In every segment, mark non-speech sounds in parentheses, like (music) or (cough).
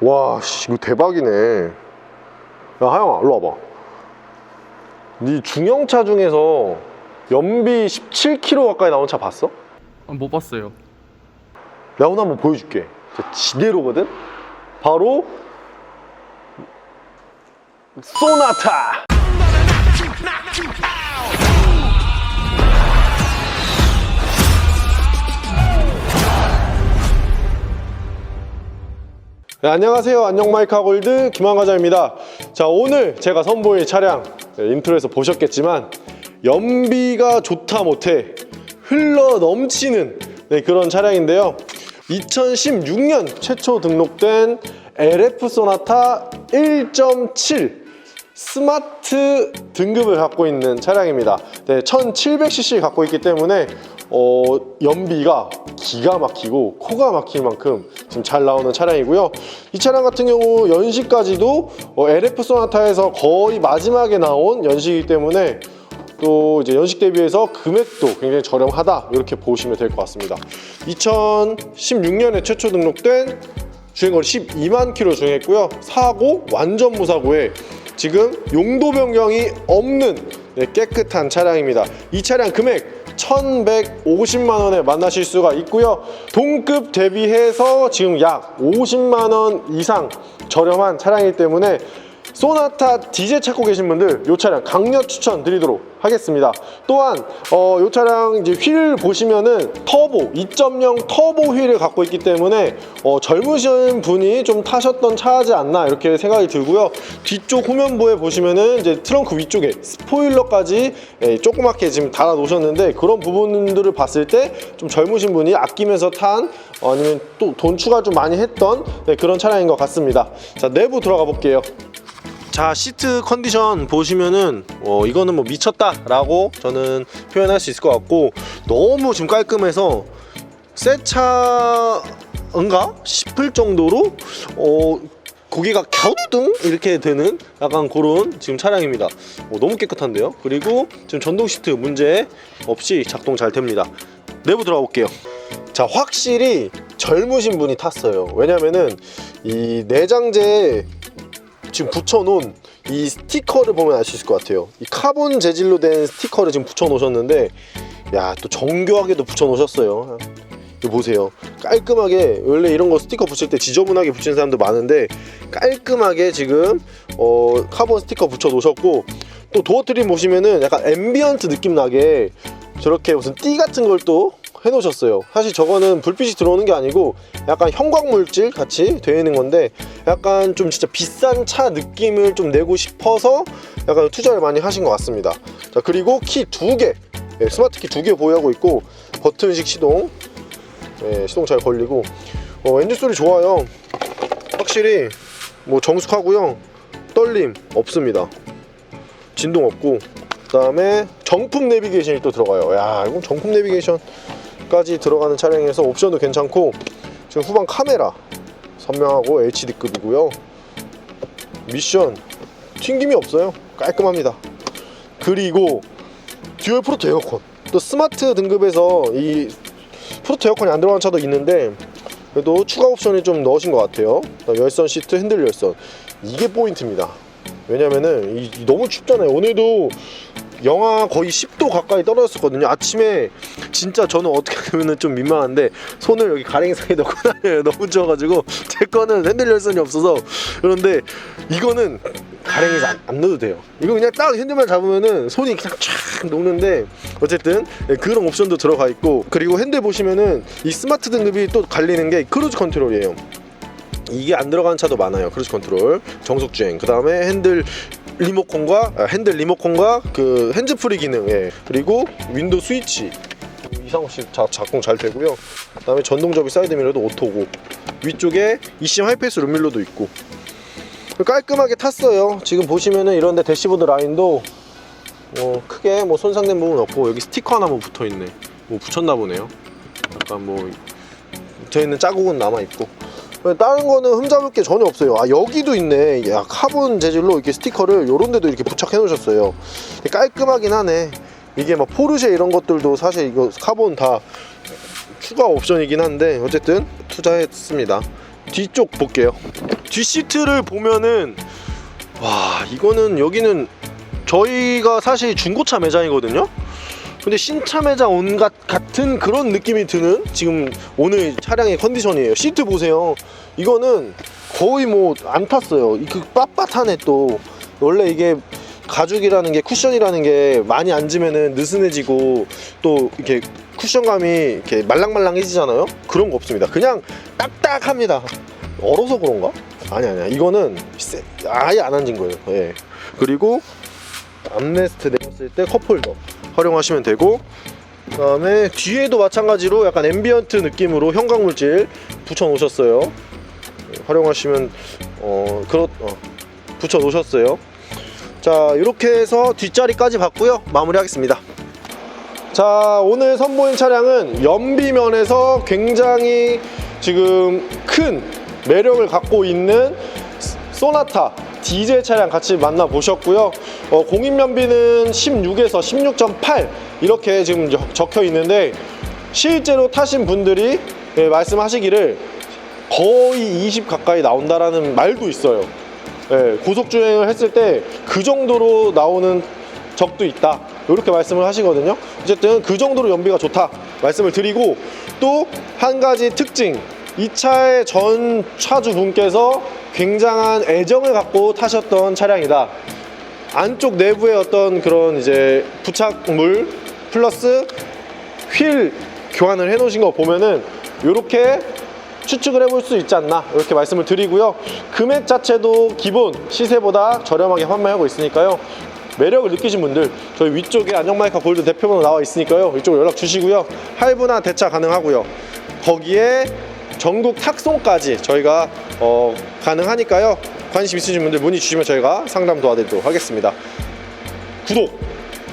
와, 씨, 이거 대박이네. 야, 하영아, 일로 와봐. 네 중형차 중에서 연비 17km 가까이 나온 차 봤어? 아, 못 봤어요. 내가 오늘 한번 보여줄게. 진짜 지대로거든? 바로 소나타! 네, 안녕하세요. 안녕 마이카 골드 김한과장입니다. 자, 오늘 제가 선보일 차량 네, 인트로에서 보셨겠지만 연비가 좋다 못해 흘러 넘치는 네, 그런 차량인데요. 2016년 최초 등록된 LF 소나타 1.7 스마트 등급을 갖고 있는 차량입니다. 네, 1700cc 갖고 있기 때문에 어, 연비가 기가 막히고 코가 막힐 만큼 지금 잘 나오는 차량이고요. 이 차량 같은 경우 연식까지도 어, LF 소나타에서 거의 마지막에 나온 연식이기 때문에 또 이제 연식 대비해서 금액도 굉장히 저렴하다 이렇게 보시면 될 것 같습니다. 2016년에 최초 등록된 주행거리 12만 킬로 주행했고요. 사고 완전 무사고에 지금 용도 변경이 없는 네, 깨끗한 차량입니다. 이 차량 금액 1,150만 원에 만나실 수가 있고요. 동급 대비해서 지금 약 50만 원 이상 저렴한 차량이기 때문에 소나타 디젤 찾고 계신 분들 이 차량 강력 추천 드리도록 하겠습니다. 또한 어, 이 차량 이제 휠 보시면은 터보 2.0 터보 휠을 갖고 있기 때문에 어, 젊으신 분이 좀 타셨던 차지 않나 이렇게 생각이 들고요. 뒤쪽 후면부에 보시면은 이제 트렁크 위쪽에 스포일러까지 예, 조그맣게 지금 달아 놓으셨는데 그런 부분들을 봤을 때 좀 젊으신 분이 아끼면서 탄 어, 아니면 또 돈 추가 좀 많이 했던 네, 그런 차량인 것 같습니다. 자 내부 들어가 볼게요. 자 시트 컨디션 보시면은 어, 이거는 뭐 미쳤다 라고 저는 표현할 수 있을 것 같고 너무 지금 깔끔해서 새 차인가 싶을 정도로 어, 고기가 갸우뚱 이렇게 되는 약간 그런 지금 차량입니다. 어, 너무 깨끗한데요. 그리고 지금 전동 시트 문제 없이 작동 잘 됩니다. 내부 들어가 볼게요. 자 확실히 젊으신 분이 탔어요. 왜냐면은 이 내장재에 지금 붙여놓은 이 스티커를 보면 알 수 있을 것 같아요. 이 카본 재질로 된 스티커를 지금 붙여놓으셨는데, 야, 또 정교하게도 붙여놓으셨어요. 이거 보세요. 깔끔하게, 원래 이런 거 스티커 붙일 때 지저분하게 붙이는 사람도 많은데, 깔끔하게 지금, 어, 카본 스티커 붙여 놓으셨고, 또 도어 트림 보시면은 약간 앰비언트 느낌 나게 저렇게 무슨 띠 같은 걸 또 해놓으셨어요. 사실 저거는 불빛이 들어오는 게 아니고 약간 형광 물질 같이 되어 있는 건데 약간 좀 진짜 비싼 차 느낌을 좀 내고 싶어서 약간 투자를 많이 하신 것 같습니다. 자 그리고 키 두 개, 예, 스마트 키 두 개 보유하고 있고 버튼식 시동, 예, 시동 잘 걸리고 어, 엔진 소리 좋아요. 확실히 뭐 정숙하고요. 떨림 없습니다. 진동 없고 그 다음에 정품 내비게이션이 또 들어가요. 야 이건 정품 내비게이션 까지 들어가는 차량에서 옵션도 괜찮고 지금 후방 카메라 선명하고 HD급이고요. 미션 튕김이 없어요. 깔끔합니다. 그리고 듀얼 프로토 에어컨 또 스마트 등급에서 이 프로토 에어컨이 안 들어간 차도 있는데 그래도 추가 옵션이 좀 넣으신 것 같아요. 열선 시트 핸들 열선 이게 포인트입니다. 왜냐면은 이, 이 너무 춥잖아요. 오늘도 영하 거의 10도 가까이 떨어졌었거든요. 아침에 진짜 저는 어떻게 보면은 좀 민망한데 손을 여기 가랭이 사이에 넣고 (laughs) 다녀요. 너무 추워가지고 제 거는 핸들 열선이 없어서 그런데 이거는 가랭이에서 안, 안 넣어도 돼요. 이거 그냥 딱 핸들만 잡으면은 손이 그냥 쫙 녹는데 어쨌든 네, 그런 옵션도 들어가 있고 그리고 핸들 보시면은 이 스마트 등급이 또 갈리는 게 크루즈 컨트롤이에요. 이게 안 들어가는 차도 많아요. 크루즈 컨트롤, 정속 주행. 그 다음에 핸들 리모컨과 아, 핸들 리모컨과 그 핸즈프리 기능, 예. 그리고 윈도우 스위치 이상 없이 자, 작동 잘 되고요. 그다음에 전동 접이 사이드 미러도 오토고 위쪽에 eCM 하이패스 룸밀러도 있고 깔끔하게 탔어요. 지금 보시면은 이런데 대시보드 라인도 어, 크게 뭐 손상된 부분 없고 여기 스티커 하나 뭐 붙어 있네. 뭐 붙였나 보네요. 약간 뭐 붙어 있는 자국은 남아 있고. 다른 거는 흠잡을 게 전혀 없어요. 아 여기도 있네. 야 카본 재질로 이렇게 스티커를 요런 데도 이렇게 부착해 놓으셨어요. 깔끔하긴 하네. 이게 막 포르쉐 이런 것들도 사실 이거 카본 다 추가 옵션이긴 한데 어쨌든 투자했습니다. 뒤쪽 볼게요. 뒷시트를 보면은 와 이거는 여기는 저희가 사실 중고차 매장이거든요. 근데 신차 매장 온것 같은 그런 느낌이 드는 지금 오늘 차량의 컨디션이에요. 시트 보세요. 이거는 거의 뭐 안 탔어요. 이그 빳빳하네 또. 원래 이게 가죽이라는 게 쿠션이라는 게 많이 앉으면은 느슨해지고 또 이렇게 쿠션감이 이렇게 말랑말랑해지잖아요. 그런 거 없습니다. 그냥 딱딱합니다. 얼어서 그런가? 아니 아니야. 이거는 세- 아예 안 앉은 거예요. 예. 그리고 암레스트 내렸을 때 컵홀더 활용하시면 되고 그 다음에 뒤에도 마찬가지로 약간 앰비언트 느낌으로 형광물질 붙여 놓으셨어요. 예, 활용하시면 어 그렇 어, 붙여 놓으셨어요. 자 이렇게 해서 뒷자리까지 봤고요. 마무리하겠습니다. 자 오늘 선보인 차량은 연비면에서 굉장히 지금 큰 매력을 갖고 있는 소나타 디젤 차량 같이 만나보셨고요 어, 공인연비는 16에서 16.8 이렇게 지금 적- 적혀 있는데 실제로 타신 분들이 예, 말씀하시기를 거의 20 가까이 나온다라는 말도 있어요 예, 고속 주행을 했을 때 그 정도로 나오는 적도 있다. 이렇게 말씀을 하시거든요. 어쨌든 그 정도로 연비가 좋다 말씀을 드리고 또 한 가지 특징 이 차의 전 차주분께서 굉장한 애정을 갖고 타셨던 차량이다. 안쪽 내부의 어떤 그런 이제 부착물 플러스 휠 교환을 해 놓으신 거 보면은 이렇게 추측을 해볼 수 있지 않나 이렇게 말씀을 드리고요. 금액 자체도 기본 시세보다 저렴하게 판매하고 있으니까요. 매력을 느끼신 분들 저희 위쪽에 안녕마이카 골드 대표번호 나와 있으니까요. 이쪽으로 연락 주시고요. 할부나 대차 가능하고요. 거기에 전국 탁송까지 저희가 어, 가능하니까요 관심 있으신 분들 문의 주시면 저희가 상담 도와드리도록 하겠습니다 구독,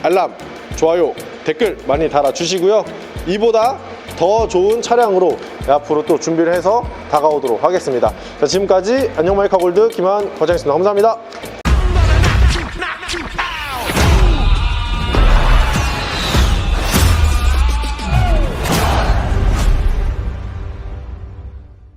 알람, 좋아요, 댓글 많이 달아주시고요. 이보다 더 좋은 차량으로 앞으로 또 준비를 해서 다가오도록 하겠습니다. 자, 지금까지 안녕 마이카 골드 김한 과장이었습니다. 감사합니다.